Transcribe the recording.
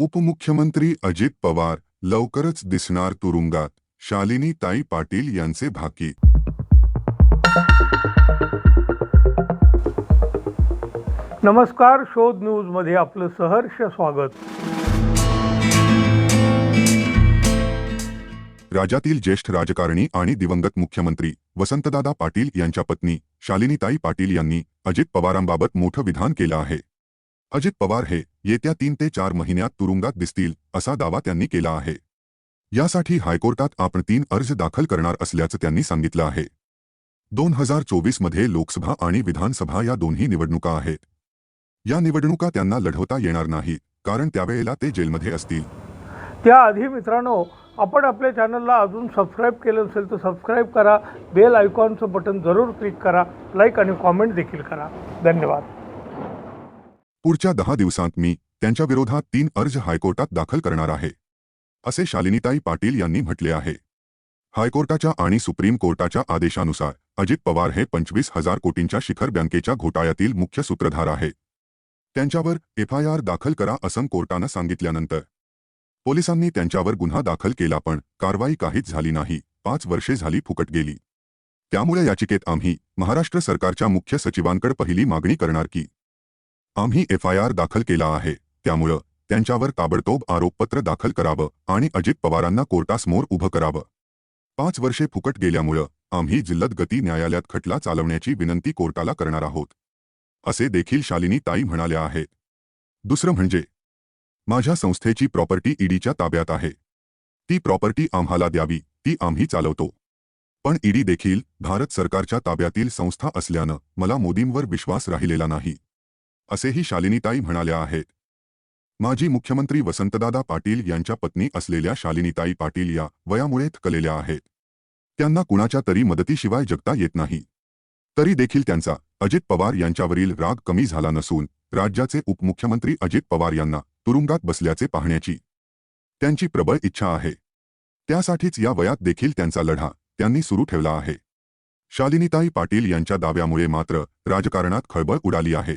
उपमुख्यमंत्री अजित पवार लवकरच दिसणार तुरुंगात. शालिनी ताई पाटील यांचे भाकी. नमस्कार शोध न्यूजमध्ये आपलं सहर्ष स्वागत. राज्यातील ज्येष्ठ राजकारणी आणि दिवंगत मुख्यमंत्री वसंतदादा पाटील यांच्या पत्नी शालिनीताई पाटील यांनी अजित पवारांबाबत मोठं विधान केलं आहे. अजित पवार हे येत्या तीन ते चार महिन्यात तुरुंगात दिसतील असा दावा त्यांनी केला आहे. यासाठी हायकोर्टात आपण तीन अर्ज दाखल करणार असल्याचं त्यांनी सांगितलं आहे. दोन हजार चोवीसमध्ये लोकसभा आणि विधानसभा या दोन्ही निवडणुका आहेत. या निवडणुका त्यांना लढवता येणार नाही कारण त्यावेळेला ते जेलमध्ये असतील. त्याआधी मित्रांनो आपण आपल्या चॅनलला अजून सबस्क्राईब केलं नसेल तर सबस्क्राईब करा बेल आयकॉनचं बटन जरूर क्लिक करा लाईक आणि कॉमेंट देखील करा. धन्यवाद. पुढच्या दहा दिवसांत मी त्यांच्या विरोधात तीन अर्ज हायकोर्टात दाखल करणार आहे असे शालिनीताई पाटील यांनी म्हटले आहे. हायकोर्टाच्या आणि सुप्रीम कोर्टाच्या आदेशानुसार अजित पवार हे पंचवीस हजार कोटींच्या शिखर बँकेच्या घोटाळ्यातील मुख्य सूत्रधार आहे. त्यांच्यावर एफआयआर दाखल करा असं कोर्टानं सांगितल्यानंतर पोलिसांनी त्यांच्यावर गुन्हा दाखल केला पण कारवाई काहीच झाली नाही पाच वर्षे झाली फुकट गेली. त्यामुळे याचिकेत आम्ही महाराष्ट्र सरकारच्या मुख्य सचिवांकडे पहिली मागणी करणार की आम्ही एफ दाखल केला आहे. त्यामुळं त्यांच्यावर ताबडतोब आरोपपत्र दाखल करावं आणि अजित पवारांना कोर्टासमोर उभं करावं. पाच वर्षे फुकट गेल्यामुळं आम्ही जिल्हत गती न्यायालयात खटला चालवण्याची विनंती कोर्टाला करणार आहोत. असे देखील शालिनी ताई म्हणाल्या आहेत. दुसरं म्हणजे माझ्या संस्थेची प्रॉपर्टी ईडीच्या ताब्यात आहे. ती प्रॉपर्टी आम्हाला द्यावी ती आम्ही चालवतो. पण ईडी देखील भारत सरकारच्या ताब्यातील संस्था असल्यानं मला मोदींवर विश्वास राहिलेला नाही. असेही शालिनीताई म्हणाल्या आहेत. माजी मुख्यमंत्री वसंतदादा पाटील यांच्या पत्नी असलेल्या शालिनीताई पाटील या वयामुळे थकलेल्या आहेत. त्यांना कुणाच्या तरी मदतीशिवाय जगता येत नाही. तरी देखील त्यांचा अजित पवार यांच्यावरील राग कमी झाला नसून राज्याचे उपमुख्यमंत्री अजित पवार यांना तुरुंगात बसल्याचे पाहण्याची त्यांची प्रबळ इच्छा आहे. त्यासाठीच या वयात देखील त्यांचा लढा त्यांनी सुरू ठेवला आहे. शालिनीताई पाटील यांच्या दाव्यामुळे मात्र राजकारणात खळबळ उडाली आहे.